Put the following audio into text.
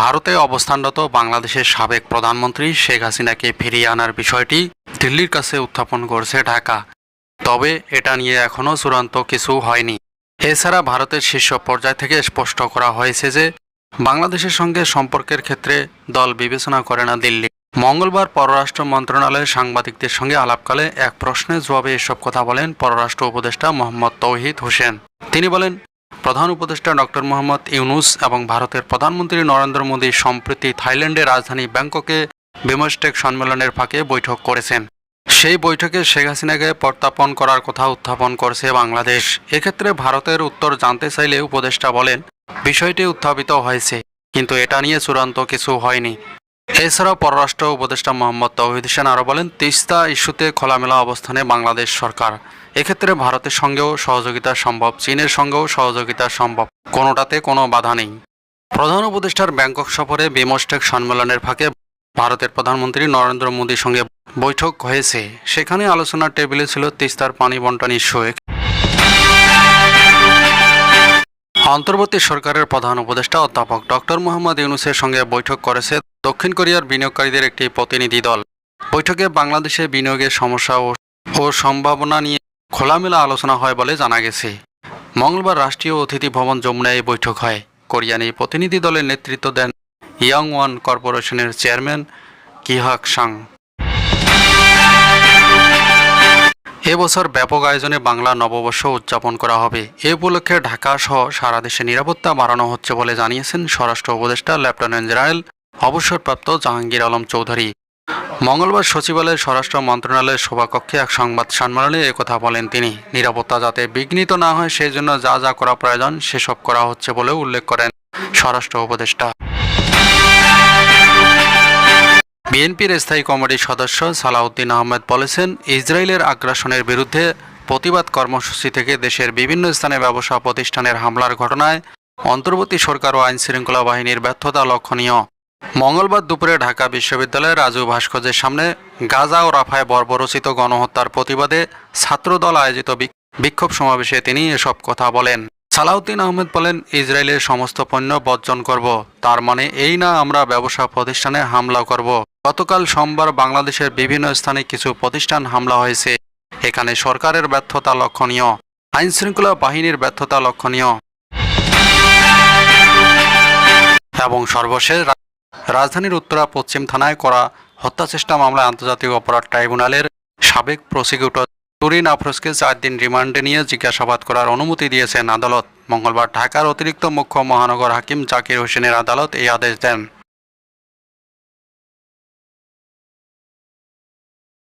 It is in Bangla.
ভারতে অবস্থানরত বাংলাদেশের সাবেক প্রধানমন্ত্রী শেখ হাসিনাকে ফিরিয়ে আনার বিষয়টি দিল্লির কাছে উত্থাপন করছে ঢাকা। তবে এটা নিয়ে এখনও চূড়ান্ত কিছু হয়নি। এছাড়া ভারতের শীর্ষ পর্যায় থেকে স্পষ্ট করা হয়েছে যে, বাংলাদেশের সঙ্গে সম্পর্কের ক্ষেত্রে দল বিবেচনা করে না দিল্লি। মঙ্গলবার পররাষ্ট্র মন্ত্রণালয়ের সাংবাদিকদের সঙ্গে আলাপকালে এক প্রশ্নের জবাবে এসব কথা বলেন পররাষ্ট্র উপদেষ্টা মোহাম্মদ তৌহিদ হোসেন। তিনি বলেন প্রধান উপদেষ্টা ডক্টর মোহাম্মদ ইউনুস এবং ভারতের প্রধানমন্ত্রী নরেন্দ্র মোদী সম্প্রতি থাইল্যান্ডের রাজধানী ব্যাংককে বিমস্টেক সম্মেলনের ফাঁকে বৈঠক করেছেন। সেই বৈঠকে শেখ হাসিনাকে প্রত্যাপন করার কথা উত্থাপন করছে বাংলাদেশ। এক্ষেত্রে ভারতের উত্তর জানতে চাইলে উপদেষ্টা বলেন, বিষয়টি উত্থাপিত হয়েছে, কিন্তু এটা নিয়ে চূড়ান্ত কিছু হয়নি। এছাড়াও পররাষ্ট্র উপদেষ্টা মোহাম্মদ তৌহিদ হোসেন আরও বলেন, তিস্তা ইস্যুতে খোলামেলা অবস্থানে বাংলাদেশ সরকার। এক্ষেত্রে ভারতের সঙ্গেও সহযোগিতা সম্ভব, চীনের সঙ্গেও সহযোগিতা সম্ভব, কোনোটাতে কোনো বাধা নেই। প্রধান উপদেষ্টার ব্যাংকক সফরে বিমস্টেক সম্মেলনের ফাঁকে ভারতের প্রধানমন্ত্রী নরেন্দ্র মোদীর সঙ্গে বৈঠক হয়েছে। সেখানে আলোচনার টেবিলে ছিল তিস্তার পানি বন্টন ইস্যু। অন্তর্বর্তী সরকারের প্রধান উপদেষ্টা অধ্যাপক ডক্টর মোহাম্মদ ইউনুসের সঙ্গে বৈঠক করেছে দক্ষিণ কোরিয়ার বিনিয়োগকারীদের একটি প্রতিনিধি দল। বৈঠকে বাংলাদেশে বিনিয়োগের সমস্যা ও সম্ভাবনা নিয়ে খোলামেলা আলোচনা হয় বলে জানা গেছে। মঙ্গলবার রাষ্ট্রীয় অতিথি ভবন যমুনায় বৈঠক হয়। কোরিয়ান এই প্রতিনিধি দলের নেতৃত্ব দেন ইয়াং ওয়ান কর্পোরেশনের চেয়ারম্যান কিহাক সাং এবছর ব্যাপক আয়োজনে বাংলা নববর্ষ উদযাপন করা হবে। এ উপলক্ষে ঢাকা সহ সারা দেশে নিরাপত্তা বাড়ানো হচ্ছে বলে জানিয়েছেন স্বরাষ্ট্র উপদেষ্টা লেফটেন্যান্ট জেনারেল অবসরপ্রাপ্ত জাহাঙ্গীর আলম চৌধুরী। মঙ্গলবার সচিবালয়ের স্বরাষ্ট্র মন্ত্রণালয়ের সভাকক্ষে এক সংবাদ সম্মেলনে একথা বলেন তিনি। নিরাপত্তা যাতে বিঘ্নিত না হয় সেই জন্য যা যা করা প্রয়োজন, সেসব করা হচ্ছে বলে উল্লেখ করেন স্বরাষ্ট্র উপদেষ্টা। বিএনপির স্থায়ী কমিটির সদস্য সালাউদ্দিন আহমেদ বলেছেন, ইসরায়েলের আগ্রাসনের বিরুদ্ধে প্রতিবাদ কর্মসূচি থেকে দেশের বিভিন্ন স্থানে ব্যবসা প্রতিষ্ঠানের হামলার ঘটনায় অন্তর্বর্তী সরকার ও আইন শৃঙ্খলা বাহিনীর ব্যর্থতা লক্ষণীয়। মঙ্গলবার দুপুরে ঢাকা বিশ্ববিদ্যালয়ের রাজু ভাস্কর্যের সামনে গাজা ও রাফায় বর্বরচিত গণহত্যার প্রতিবাদে ছাত্রদল আয়োজিত বিক্ষোভ সমাবেশে তিনি এসব কথা বলেন। সালাউদ্দিন আহমেদ বলেন, ইসরায়েলের সমস্ত পণ্য বর্জন করব। তার মানে এই না আমরা ব্যবসা প্রতিষ্ঠানে হামলা করব। গতকাল সোমবার বাংলাদেশের বিভিন্ন স্থানে কিছু প্রতিষ্ঠান হামলা হয়েছে। এখানে সরকারের ব্যর্থতা লক্ষণীয়। আইনশৃঙ্খলা বাহিনীর ব্যর্থতা লক্ষণীয়। এবং সর্বশেষ রাজধানীর উত্তরা পশ্চিম থানায় করা হত্যাচেষ্টা মামলায় আন্তর্জাতিক অপরাধ ট্রাইব্যুনালের সাবেক প্রসিকিউটর তুরিন আফরোজকে চার দিন রিমান্ডে নিয়ে জিজ্ঞাসাবাদ করার অনুমতি দিয়েছেন আদালত। মঙ্গলবার ঢাকার অতিরিক্ত মুখ্য মহানগর হাকিম জাকির হোসেনের আদালত এই আদেশ দেন।